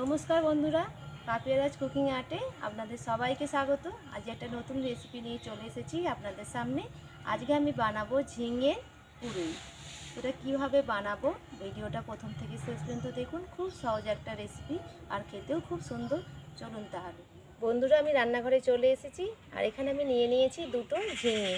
নমস্কার বন্ধুরা, পাপিয়ারাজ কুকিং আর্টে আপনাদের সবাইকে স্বাগত। আজ একটা নতুন রেসিপি নিয়ে চলে এসেছি আপনাদের সামনে। আজকে আমি বানাবো ঝিঙে পুরুই। এটা কীভাবে বানাবো? ভিডিওটা প্রথম থেকে শেষ পর্যন্ত দেখুন, খুব সহজ একটা রেসিপি আর খেতেও খুব সুন্দর। চলুন তাহলে। বন্ধুরা, আমি রান্নাঘরে চলে এসেছি আর এখানে আমি নিয়ে নিয়েছি দুটো ঝিঙে।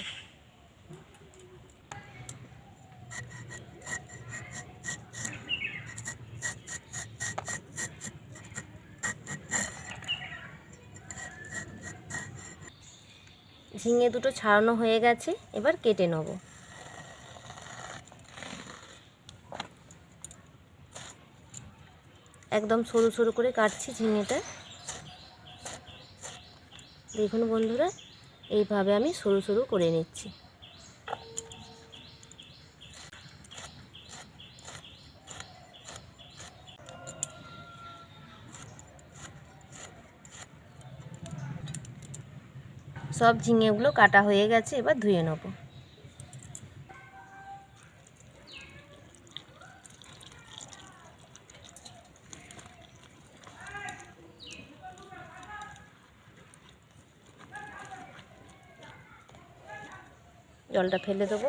ঝিঙে দুটো ছাড়ানো হয়ে গেছে, এবার কেটে নেব। একদম সরু সরু করে কাটছি ঝিঙেটা। দেখুন বন্ধুরা, এইভাবে আমি সরু সরু করে নিচ্ছি। সব ঝিঙেগুলো কাটা হয়ে গেছে, এবার ধুয়ে নেব। জলটা ফেলে দেবো।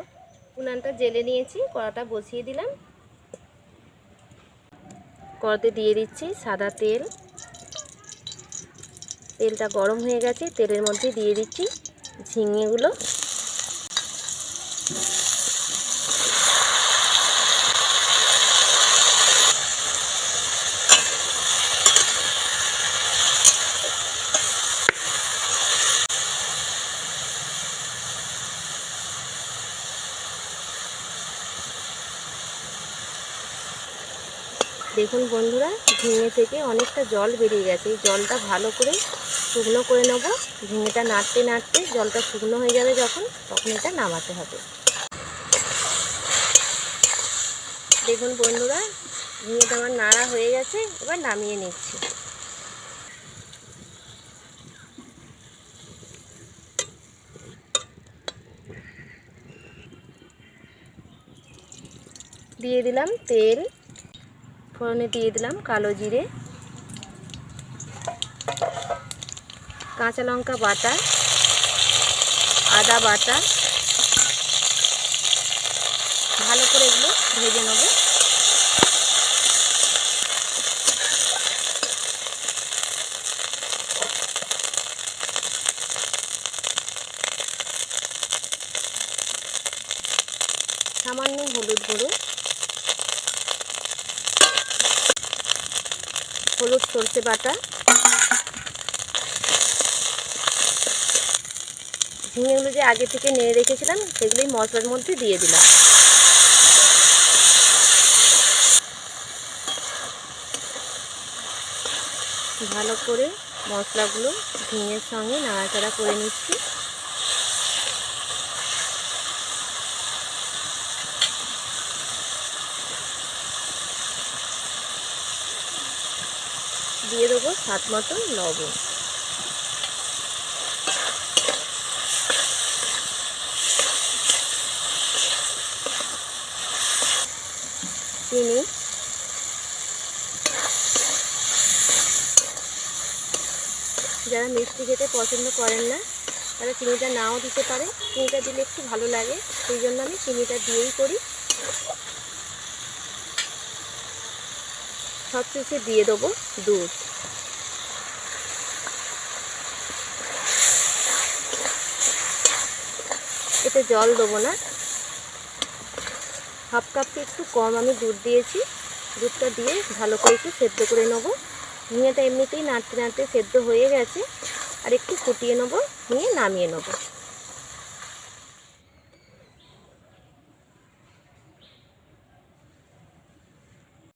উনানটা জেলে নিয়েছি, কড়াটা বসিয়ে দিলাম। কড়াতে দিয়ে দিচ্ছি সাদা তেল। তেলটা গরম হয়ে গেছে, তেলের মধ্যে দিয়ে দিচ্ছি ঝিঙেগুলো। দেখুন বন্ধুরা, ঝিঙে থেকে অনেকটা জল বেরিয়ে গেছে, এই জলটা ভালো করে শুকনো করে নেব। ঝিঙেটা নাড়তে নাড়তে জলটা শুকনো হয়ে যাবে যখন, তখন এটা নামাতে হবে। দেখুন বন্ধুরা, ঝিঙেটা আমার নাড়া হয়ে গেছে, এবার নামিয়ে নিচ্ছি। দিয়ে দিলাম তেল, ফোড়নে দিয়ে দিলাম কালো জিরে। কাঁচা লঙ্কা বাটা, আদা বাটা, ভালো করে এগুলো ভেজে নেব। সামান্য হলুদ গুঁড়ো। হলুদ সর্ষে বাটা। ঝিঙেগুলো যে আগে থেকে নেড়ে রেখেছিলাম, সেগুলোই মশলার মধ্যে দিয়ে দিলাম। ভালো করে মশলাগুলো ঝিঙের সঙ্গে নাড়াচাড়া করে নিচ্ছি। দিয়ে দেবো স্বাদ মতো লবণ। চিনি। যারা মিষ্টি খেতে পছন্দ করেন না, তারা চিনিটা নাও দিতে পারে। চিনিটা দিলে একটু ভালো লাগে, সেই জন্য আমি চিনিটা দিয়েই করি। সবশেষে দিয়ে দেবো দুধ। এতে জল দেবো না। হাফ কাপকে একটু কম আমি দুধ দিয়েছি। দুধটা দিয়ে ভালো করে একটু সেদ্ধ করে নেব। নিয়েটা এমনিতেই নাড়তে নাড়তে সেদ্ধ হয়ে গেছে। আর একটু ফুটিয়ে নেব, নিয়ে নামিয়ে নেব।